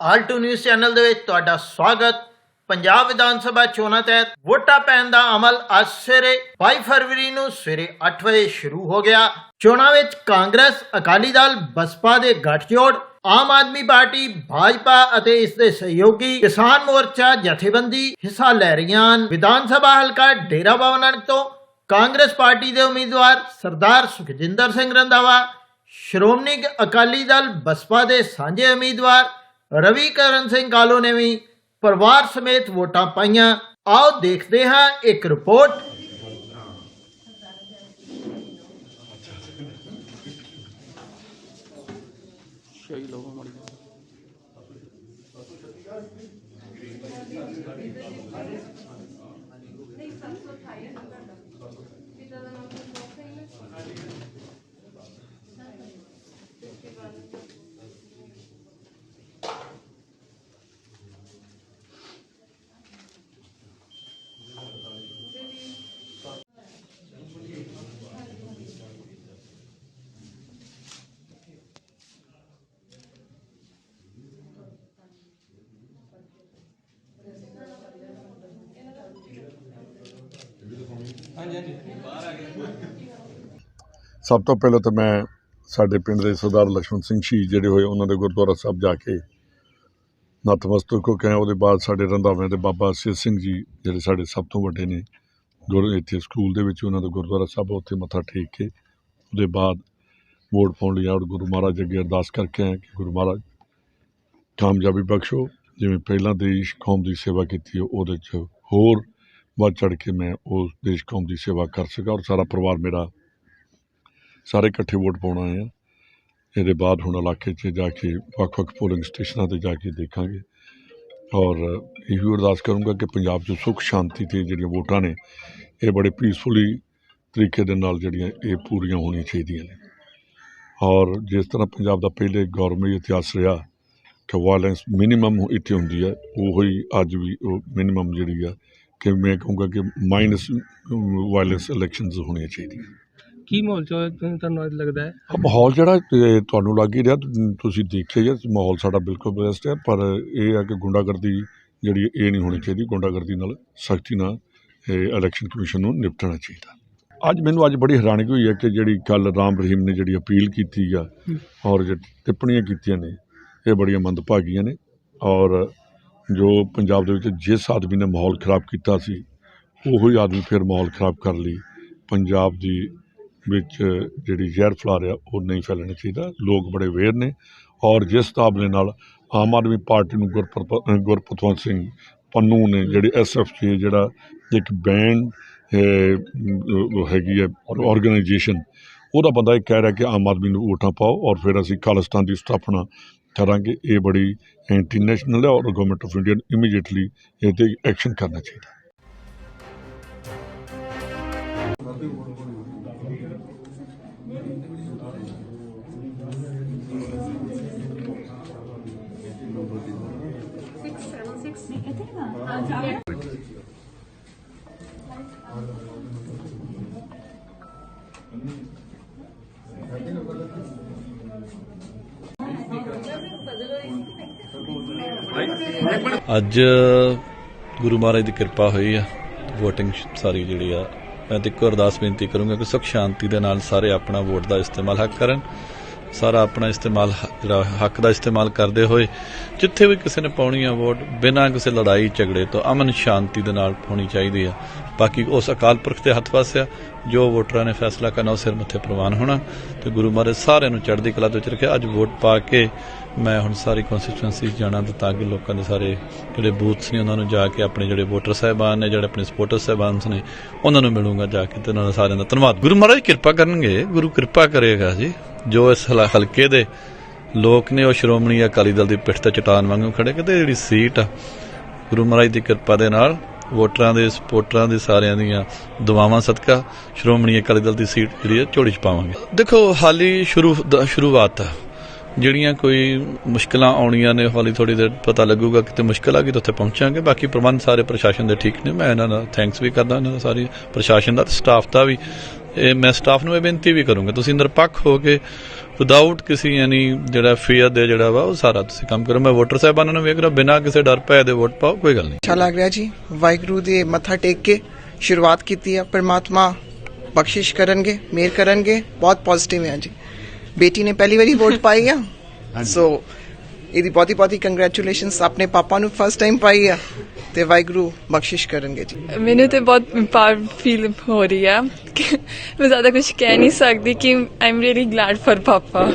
Alt news channel ਦੇ ਵਿੱਚ ਤੁਹਾਡਾ ਸਵਾਗਤ। ਪੰਜਾਬ ਵਿਧਾਨ ਸਭਾ ਚੋਣਾਂ ਤਹਿਤ ਵੋਟਾਂ ਪੈਣ ਦਾ ਅਮਲ ਅੱਜ ਸਵੇਰੇ 22 ਫਰਵਰੀ ਨੂੰ ਸਵੇਰੇ 8 ਵਜੇ ਸ਼ੁਰੂ ਹੋ ਗਿਆ। ਚੋਣਾਂ ਵਿੱਚ ਕਾਂਗਰਸ, ਅਕਾਲੀ ਦਲ, ਬਸਪਾ ਦੇ ਗੱਠਜੋੜ, ਆਮ ਆਦਮੀ ਪਾਰਟੀ, ਭਾਜਪਾ ਅਤੇ ਇਸ ਦੇ ਸਹਿਯੋਗੀ ਕਿਸਾਨ ਮੋਰਚਾ ਜਥੇਬੰਦੀ ਹਿੱਸਾ ਲੈ ਰਹੀਆਂ ਹਨ। ਵਿਧਾਨ ਸਭਾ ਹਲਕਾ ਡੇਰਾ ਬਾਬਾ ਨਾਨਕ ਤੋਂ ਕਾਂਗਰਸ ਪਾਰਟੀ ਦੇ ਉਮੀਦਵਾਰ ਸਰਦਾਰ ਸੁਖਜਿੰਦਰ ਸਿੰਘ ਰੰਧਾਵਾ, ਸ਼੍ਰੋਮਣੀ ਅਕਾਲੀ ਦਲ, ਬਸਪਾ ਦੇ ਸਾਂਝੇ ਉਮੀਦਵਾਰ ਰਵੀ ਕਰਨ ਸਿੰਘ ਕਾਲੋ ਨੇ ਵੀ ਪਰਿਵਾਰ ਸਮੇਤ ਵੋਟਾਂ ਪਾਈਆਂ ਆਓ ਦੇਖਦੇ ਹਾਂ ਇੱਕ ਰਿਪੋਰਟ ਸਭ ਤੋਂ ਪਹਿਲਾਂ ਤਾਂ ਮੈਂ ਸਾਡੇ ਪਿੰਡ ਦੇ ਸਰਦਾਰ ਲక్ష్ਮਣ ਸਿੰਘ ਸ਼ਹੀਦ ਜਿਹੜੇ ਹੋਏ, ਉਹਨਾਂ ਦੇ ਗੁਰਦੁਆਰਾ ਸਾਹਿਬ ਜਾ ਕੇ ਨਤਮਸਤਕ ਹੋ ਕੇ ਉਹਦੇ ਬਾਅਦ ਸਾਡੇ ਰੰਧਾਵੇ ਦੇ ਬਾਬਾ ਸਿਰ ਸਿੰਘ ਜੀ ਜਿਹੜੇ ਸਾਡੇ ਸਭ ਤੋਂ ਵੱਡੇ ਨੇ, ਗੁਰ ਇੱਥੇ ਸਕੂਲ ਦੇ ਵਿੱਚ ਉਹਨਾਂ ਦਾ ਗੁਰਦੁਆਰਾ ਸਾਹਿਬ ਉੱਥੇ ਮੱਥਾ ਟੇਕ ਕੇ ਉਹਦੇ ਬਾਅਦ ਵੋਟ ਪਾਉਣ ਲਈ ਆੜ ਗੁਰੂ ਮਹਾਰਾਜ ਅੱਗੇ ਅਰਦਾਸ ਕਰਕੇ ਆਏ ਕਿ ਗੁਰੂ ਮਹਾਰਾਜ ਕਾਮਯਾਬੀ ਬਖਸ਼ੋ। ਜਿਵੇਂ ਪਹਿਲਾਂ ਦੇਸ਼ ਕੌਮ ਦੀ ਸੇਵਾ ਕੀਤੀ, ਉਹਦੇ 'ਚ ਹੋਰ ਵੱਧ ਚੜ ਕੇ ਮੈਂ ਉਸ ਦੇਸ਼ ਕੌਮ ਦੀ ਸੇਵਾ ਕਰ ਸਕਾਂ ਔਰ ਸਾਰਾ ਪਰਿਵਾਰ ਮੇਰਾ ਸਾਰੇ ਇਕੱਠੇ ਵੋਟ ਪਾਉਣਾ ਆਏ ਆ। ਇਹਦੇ ਬਾਅਦ ਹੁਣ ਇਲਾਕੇ 'ਚ ਜਾ ਕੇ ਵੱਖ-ਵੱਖ ਪੋਲਿੰਗ ਸਟੇਸ਼ਨਾਂ ਤੇ ਜਾ ਕੇ ਦੇਖਾਂਗੇ। ਔਰ ਇਹ ਵੀ ਅਰਦਾਸ ਕਰੂੰਗਾ ਕਿ ਪੰਜਾਬ 'ਚ ਸੁੱਖ, ਸ਼ਾਂਤੀ ਤੇ ਜਿਹੜੀਆਂ ਵੋਟਾਂ ਨੇ, ਇਹ ਬੜੇ ਪੀਸਫੁਲੀ ਤਰੀਕੇ ਦੇ ਨਾਲ ਜਿਹੜੀਆਂ ਇਹ ਪੂਰੀਆਂ ਹੋਣੀਆਂ ਚਾਹੀਦੀਆਂ ਨੇ। ਔਰ ਜਿਸ ਤਰ੍ਹਾਂ ਪੰਜਾਬ ਦਾ ਪਹਿਲੇ ਗੌਰਮੀ ਇਤਿਹਾਸ ਰਿਹਾ ਕਿ ਵਾਇਲੈਂਸ ਮਿਨੀਮਮ ਇੱਥੇ ਹੁੰਦੀ ਹੈ, ਉਹੋ ਹੀ ਅੱਜ ਵੀ ਉਹ ਮਿਨੀਮਮ ਜਿਹੜੀ ਆ ਕਿ ਮੈਂ ਕਹੂੰਗਾ ਕਿ ਮਾਈਨਸ ਵਾਇਲੈਂਸ ਇਲੈਕਸ਼ਨਸ ਹੋਣੀਆਂ ਚਾਹੀਦੀਆਂ। ਕੀ ਮਾਹੌਲ ਚ ਤੁਹਾਨੂੰ ਅੱਜ ਲੱਗਦਾ ਹੈ? ਹਾਂ, ਮਾਹੌਲ ਜਿਹੜਾ ਤੁਹਾਨੂੰ ਲੱਗ ਹੀ ਰਿਹਾ ਤੁ- ਤੁਸੀਂ ਦੇਖਿਆ ਹੀ ਆ ਮਾਹੌਲ ਸਾਡਾ ਬਿਲਕੁਲ ਬੈਸਟ ਹੈ ਪਰ ਇਹ ਆ ਕਿ ਗੁੰਡਾਗਰਦੀ ਜਿਹੜੀ ਇਹ ਨਹੀਂ ਹੋਣੀ ਚਾਹੀਦੀ। ਗੁੰਡਾਗਰਦੀ ਨਾਲ ਸਖਤੀ ਨਾਲ ਇਹ ਇਲੈਕਸ਼ਨ ਕਮਿਸ਼ਨ ਨੂੰ ਨਿਪਟਣਾ ਚਾਹੀਦਾ। ਅੱਜ ਮੈਨੂੰ ਅੱਜ ਬੜੀ ਹੈਰਾਨਗੀ ਹੋਈ ਹੈ ਕਿ ਜਿਹੜੀ ਕੱਲ ਰਾਮ ਰਹੀਮ ਨੇ ਜਿਹੜੀ ਅਪੀਲ ਕੀਤੀ ਆ ਹੂੰ। ਔਰ ਜੋ ਟਿੱਪਣੀਆਂ ਕੀਤੀਆਂ ਨੇ ਇਹ ਬੜੀਆਂ ਮੰਦਭਾਗੀਆਂ ਨੇ ਔਰ ਜੋ ਪੰਜਾਬ ਦੇ ਵਿੱਚ ਜਿਸ ਆਦਮੀ ਨੇ ਮਾਹੌਲ ਖਰਾਬ ਕੀਤਾ ਸੀ, ਉਹੀ ਆਦਮੀ ਫਿਰ ਮਾਹੌਲ ਖਰਾਬ ਕਰ ਲਈ। ਪੰਜਾਬ ਦੀ ਵਿੱਚ ਜਿਹੜੀ ਜ਼ਹਿਰ ਫੈਲਾ ਰਿਹਾ, ਉਹ ਨਹੀਂ ਫੈਲਣਾ ਚਾਹੀਦਾ। ਲੋਕ ਬੜੇ ਅਵੇਅਰ ਨੇ ਔਰ ਜਿਸ ਹਿਸਾਬ ਦੇ ਨਾਲ ਆਮ ਆਦਮੀ ਪਾਰਟੀ ਨੂੰ ਗੁਰਪ੍ਰਪ- ਗੁਰਪਤਵੰਤ ਸਿੰਘ ਪੰਨੂ ਨੇ ਜਿਹੜੀ ਐਸਐਫਜੀ ਜਿਹੜਾ ਇੱਕ ਬੈਂਡ ਹੈਗੀ ਹੈ ਆਰਗੇਨਾਈਜੇਸ਼ਨ ਉਹਦਾ ਬੰਦਾ ਇਹ ਕਹਿ ਰਿਹਾ ਕਿ ਆਮ ਆਦਮੀ ਨੂੰ ਵੋਟਾਂ ਪਾਓ ਔਰ ਫਿਰ ਅਸੀਂ ਖਾਲਿਸਤਾਨ ਦੀ ਸਥਾਪਨਾ ਕਰਾਂਗੇ ਇਹ ਬੜੀ ਇੰਟਰਨੈਸ਼ਨਲ ਹੈ ਔਰ ਗਵਰਨਮੈਂਟ ਆਫ ਇੰਡੀਆ ਨੂੰ ਇਮੀਡੀਏਟਲੀ ਇਹ 'ਤੇ ਐਕਸ਼ਨ ਕਰਨਾ ਚਾਹੀਦਾ six seven ਅੱਜ ਗੁਰੂ ਮਹਾਰਾਜ ਦੀ ਕਿਰਪਾ ਹੋਈ ਆ, VOTING ਸਾਰੀ ਜਿਹੜੀ ਆ, ਮੈਂ ਤੇ ਇੱਕੋ ਅਰਦਾਸ ਬੇਨਤੀ ਕਰੂੰਗਾ ਕਿ ਸੁਖ ਸ਼ਾਂਤੀ ਦੇ ਨਾਲ ਸਾਰੇ ਆਪਣਾ ਵੋਟ ਦਾ ਇਸਤੇਮਾਲ ਹੱਕ ਕਰਨ। ਸਾਰਾ ਆਪਣਾ ਇਸਤੇਮਾਲ ਹ- ਜਿਹੜਾ ਹੱਕ ਦਾ ਇਸਤੇਮਾਲ ਕਰਦੇ ਹੋਏ, ਜਿੱਥੇ ਵੀ ਕਿਸੇ ਨੇ ਪਾਉਣੀ ਆ ਵੋਟ, ਬਿਨਾਂ ਕਿਸੇ ਲੜਾਈ ਝਗੜੇ ਤੋਂ ਅਮਨ ਸ਼ਾਂਤੀ ਦੇ ਨਾਲ ਪਾਉਣੀ ਚਾਹੀਦੀ ਆ। ਬਾਕੀ ਉਸ ਅਕਾਲ ਪੁਰਖ ਦੇ ਹੱਥ ਵਸ ਜੋ ਵੋਟਰਾਂ ਨੇ ਫੈਸਲਾ ਕਰਨਾ, ਉਹ ਸਿਰ ਮੱਥੇ ਪ੍ਰਵਾਨ ਹੋਣਾ। ਤੇ ਗੁਰੂ ਮਹਾਰਾਜ ਸਾਰਿਆਂ ਨੂੰ ਚੜ੍ਹਦੀ ਕਲਾ ਤੋਂ ਚ ਰੱਖਿਆ। ਅੱਜ ਵੋਟ ਪਾ ਕੇ ਮੈਂ ਹੁਣ ਸਾਰੀ ਕਨਸਟੀਚੁਐਂਸੀ ਜਾਣਾ ਤੇ ਤਾਂ ਕਿ ਲੋਕਾਂ ਦੇ ਸਾਰੇ ਜਿਹੜੇ ਬੂਥਸ ਨੇ ਉਹਨਾਂ ਨੂੰ ਜਾ ਕੇ ਆਪਣੇ ਜਿਹੜੇ ਵੋਟਰ ਸਾਹਿਬਾਨ ਨੇ, ਜਿਹੜੇ ਆਪਣੇ ਸਪੋਰਟਰ ਸਾਹਿਬਾਨ ਨੇ, ਉਹਨਾਂ ਨੂੰ ਮਿਲੂੰਗਾ ਜਾ ਕੇ, ਤੇ ਉਹਨਾਂ ਦਾ ਸਾਰਿਆਂ ਦਾ ਧੰਨਵਾਦ। ਗੁਰੂ ਮਹਾਰਾਜ, ਕਿਰਪਾ ਕਰਨਗੇ। ਗੁਰੂ ਕਿਰਪਾ ਕਰੇਗਾ ਜੀ। ਜੋ ਇਸ ਹਲ- ਹਲਕੇ ਦੇ ਲੋਕ ਨੇ ਉਹ ਸ਼੍ਰੋਮਣੀ ਅਕਾਲੀ ਦਲ ਦੀ ਪਿੱਠ ਤੇ ਚਟਾਨ ਵਾਂਗੂ ਖੜੇ ਕਿਤੇ ਜਿਹੜੀ ਸੀਟ ਆ, ਗੁਰੂ ਮਹਾਰਾਜ ਦੀ ਕਿਰਪਾ ਦੇ ਨਾਲ ਵੋਟਰਾਂ ਦੇ ਸਪੋਰਟਰਾਂ ਦੇ ਸਾਰਿਆਂ ਦੀਆਂ ਦੁਆਵਾਂ ਸਦਕਾ ਸ਼੍ਰੋਮਣੀ ਅਕਾਲੀ ਦਲ ਦੀ ਸੀਟ ਜਿਹੜੀ ਹੈ ਝੋਲੀ ਚ ਪਾਵਾਂਗੇ। ਦੇਖੋ, ਹਾਲੀ ਸ਼ੁਰੂ ਸ਼ੁਰੂਆਤ ਆ। ਜਿਹੜੀਆਂ ਕੋਈ ਮੁਸ਼ਕਲਾਂ ਆਉਣੀਆਂ ਨੇ ਹੌਲੀ ਥੋੜੀ ਦੇਰ ਪਤਾ ਲੱਗੂਗਾ, ਕਿਤੇ ਮੁਸ਼ਕਲ ਆ ਗਈ ਤਾਂ ਉੱਥੇ ਪਹੁੰਚਾਂਗੇ। ਬਾਕੀ ਪ੍ਰਬੰਧ ਸਾਰੇ ਪ੍ਰਸ਼ਾਸਨ ਦੇ ਠੀਕ ਨੇ, ਮੈਂ ਇਹਨਾਂ ਦਾ ਥੈਂਕਸ ਵੀ ਕਰਦਾ, ਇਹਨਾਂ ਦਾ ਸਾਰੀ ਪ੍ਰਸ਼ਾਸਨ ਦਾ ਤੇ ਸਟਾਫ ਦਾ ਵੀ ਇਹ ਮੈਂ ਸਟਾਫ ਨੂੰ ਇਹ ਬੇਨਤੀ ਵੀ ਕਰੂੰਗਾ ਤੁਸੀਂ ਨਿਰਪੱਖ ਹੋ ਕੇ ਵਿਦਆਊਟ ਕਿਸੇ ਯਾਨੀ ਜਿਹੜਾ ਫੀਅਰ ਦੇ ਜਿਹੜਾ ਵਾ ਉਹ ਸਾਰਾ ਤੁਸੀਂ ਕੰਮ ਕਰੋ। ਮੈਂ ਵੋਟਰ ਸਾਹਿਬਾਨਾਂ ਨੂੰ ਵੇਖ ਰਿਹਾ ਬਿਨਾਂ ਕਿਸੇ ਡਰ ਭੈ ਦੇ ਵੋਟ ਪਾਓ ਕੋਈ ਗੱਲ ਨਹੀਂ। ਅੱਛਾ ਲੱਗ ਰਿਹਾ ਜੀ। ਵਾਹਿਗੁਰੂ ਦੇ ਮੱਥਾ ਟੇਕ ਕੇ ਸ਼ੁਰੂਆਤ ਕੀਤੀ ਆ। ਪਰਮਾਤਮਾ ਬਖਸ਼ਿਸ਼ ਕਰਨਗੇ ਮਿਹਰ ਕਰਨਗੇ। ਬਹੁਤ ਪੋਜ਼ਿਟਿਵ ਹੈ ਜੀ। ਬੇਟੀ ਨੇ ਪਹਿਲੀ ਵਾਰੀ ਵੋਟ ਪਾਈ ਆ। ਸੋ ਇਹਦੀ ਬਹੁਤੀ ਬਹੁਤੀ ਕੰਗ੍ਰੈਚੁਲੇਸ਼ਨਸ ਆਪਣੇ ਪਾਪਾ ਨੂੰ ਫਸਟ ਟਾਈਮ ਪਾਈ ਆ। ਤੇ ਵਾਹਿਗੁਰੂ ਬਖਸ਼ਿਸ਼ ਕਰਨਗੇ ਜੀ। ਮੈਨੂੰ ਤੇ ਬਹੁਤ ਪ੍ਰਾਊਡ ਫੀਲ ਹੋ ਰਹੀ ਆ ਕਿ ਮੈਂ ਜ਼ਿਆਦਾ ਕੁਝ ਕਹਿ ਨਹੀਂ ਸਕਦੀ ਕਿ I am really glad for papa